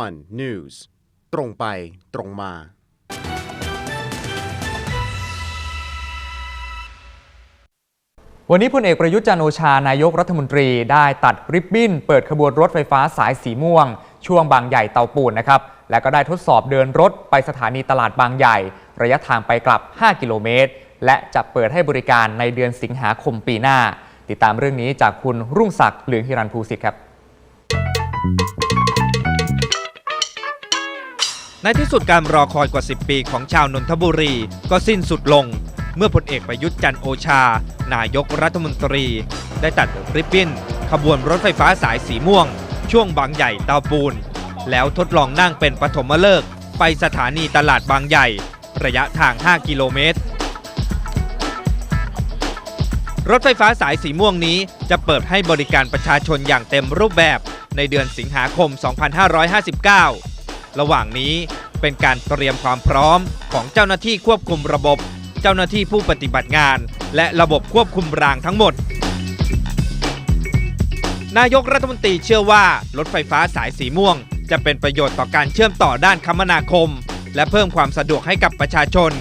one news ตรงไปตรงมา วันนี้พลเอกประยุทธ์จันโอชานายกรัฐมนตรีได้ตัดริบบิ้น เปิดขบวนรถไฟฟ้าสายสีม่วง ช่วงบางใหญ่เตาปูนนะครับ และก็ได้ทดสอบเดินรถไปสถานีตลาดบางใหญ่ ระยะทางไปกลับ 5 กิโลเมตร และจะเปิดให้บริการในเดือนสิงหาคมปีหน้า ติดตามเรื่องนี้จากคุณรุ่งศักดิ์เหลืองฮิรันภูสิทธิ์ครับ ในที่สุดการรอคอยกว่า 10 ปีของชาวนนทบุรีก็สิ้นสุดลง เมื่อพลเอกประยุทธ์จันโอชา นายกรัฐมนตรี ได้ตัดริบบิ้น ขบวนรถไฟฟ้าสายสีม่วง ช่วงบางใหญ่เตาปูน แล้วทดลองนั่งเป็นปฐมฤกษ์ไปสถานีตลาดบางใหญ่ ระยะทาง 5 กิโลเมตร รถไฟฟ้าสายสีม่วงนี้จะเปิดให้บริการประชาชนอย่างเต็มรูปแบบในเดือนสิงหาคม 2559 ระหว่างนี้เป็นการเตรียมความพร้อมของเจ้าหน้าที่ควบคุมระบบ เจ้าหน้าที่ผู้ปฏิบัติงาน และระบบควบคุมรางทั้งหมด นายกรัฐมนตรีเชื่อว่ารถไฟฟ้าสายสีม่วง จะเป็นประโยชน์ต่อการเชื่อมต่อด้านคมนาคม และเพิ่มความสะดวกให้กับประชาชน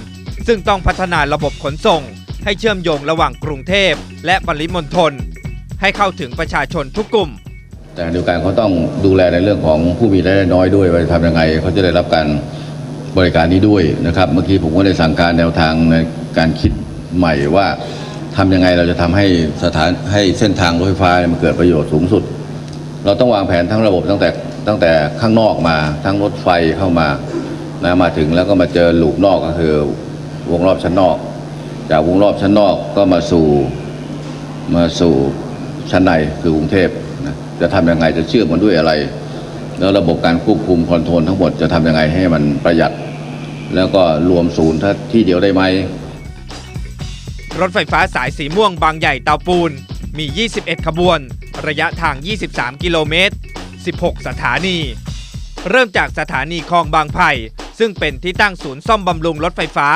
ซึ่งต้องพัฒนาระบบขนส่ง ให้เชื่อมโยงระหว่างกรุงเทพ และปริมณฑลให้เข้าถึงประชาชนทุกกลุ่ม แต่เดียวกันเขาต้องดูแลในเรื่องของผู้มีรายได้น้อยด้วยว่าจะทำยังไงเขาจะได้รับการบริการนี้ด้วยนะครับ เมื่อกี้ผมก็ได้สั่งการแนวทางในการคิดใหม่ว่าทำยังไงเราจะทำให้สถานให้เส้นทางรถไฟฟ้ามันเกิดประโยชน์สูงสุด เราต้องวางแผนทั้งระบบตั้งแต่ตั้งแต่ข้างนอกมาทั้งรถไฟเข้ามานะมาถึงแล้วก็มาเจอหลูปนอกก็คือวงรอบชั้นนอก จากวงรอบชั้นนอกก็มาสู่มาสู่ชั้นในคือกรุงเทพนะ จะทำยังไงจะเชื่อมันด้วยอะไร แล้วระบบการควบคุมคอนโทรลทั้งหมดจะทำยังไงให้มันประหยัด แล้วก็รวมศูนย์ถ้าที่เดียวได้ไหมรถไฟฟ้าสายสีม่วงบางใหญ่เตาปูนมี 21 ขบวน ระยะทาง 23 กิโลเมตร 16 สถานี เริ่มจากสถานีคลองบางไผ่ ซึ่งเป็นที่ตั้งศูนย์ซ่อมบำรุงรถไฟฟ้า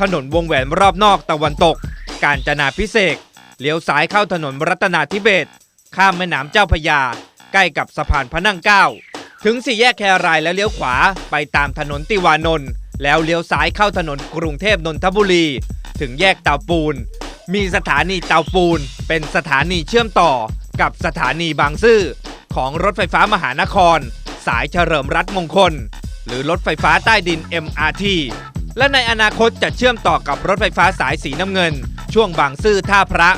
ถนนวงแหวนรอบนอกตะวันตก การจนาพิเศษกเลี้ยวซ้ายเข้าถนนรัตนาธิเบศ ข้ามแม่น้ำเจ้าพยา ใกล้กับสะพานพระนั่งเก้า ถึงสี่แยกแครายแล้วเลี้ยวขวาไปตามถนนติวานนท์แล้วเลี้ยวซ้ายเข้าถนนกรุงเทพนนทบุรี ถึงแยกเตาปูน มีสถานีเตาปูน เป็นสถานีเชื่อมต่อกับสถานีบางซื่อของรถไฟฟ้ามหานคร สายเฉลิมรัฐมงคล หรือรถไฟฟ้าใต้ดิน MRT และในอนาคตจะเชื่อมต่อกับรถไฟฟ้าสายสีน้ำเงิน ช่วงบางซื่อท่าพระ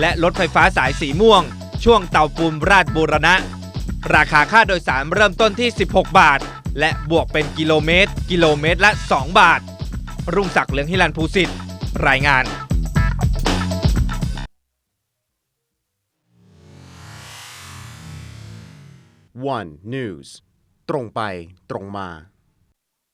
และรถไฟฟ้าสายสีม่วง ช่วงเตาปูนราชบูรณะ ราคาค่าโดยสารเริ่มต้นที่ 16 บาท และบวกเป็นกิโลเมตร กิโลเมตรละ 2 บาท รุ่งศักดิ์เหลืองฮิรันภูสิทธิ์รายงาน one news ตรงไปตรงมา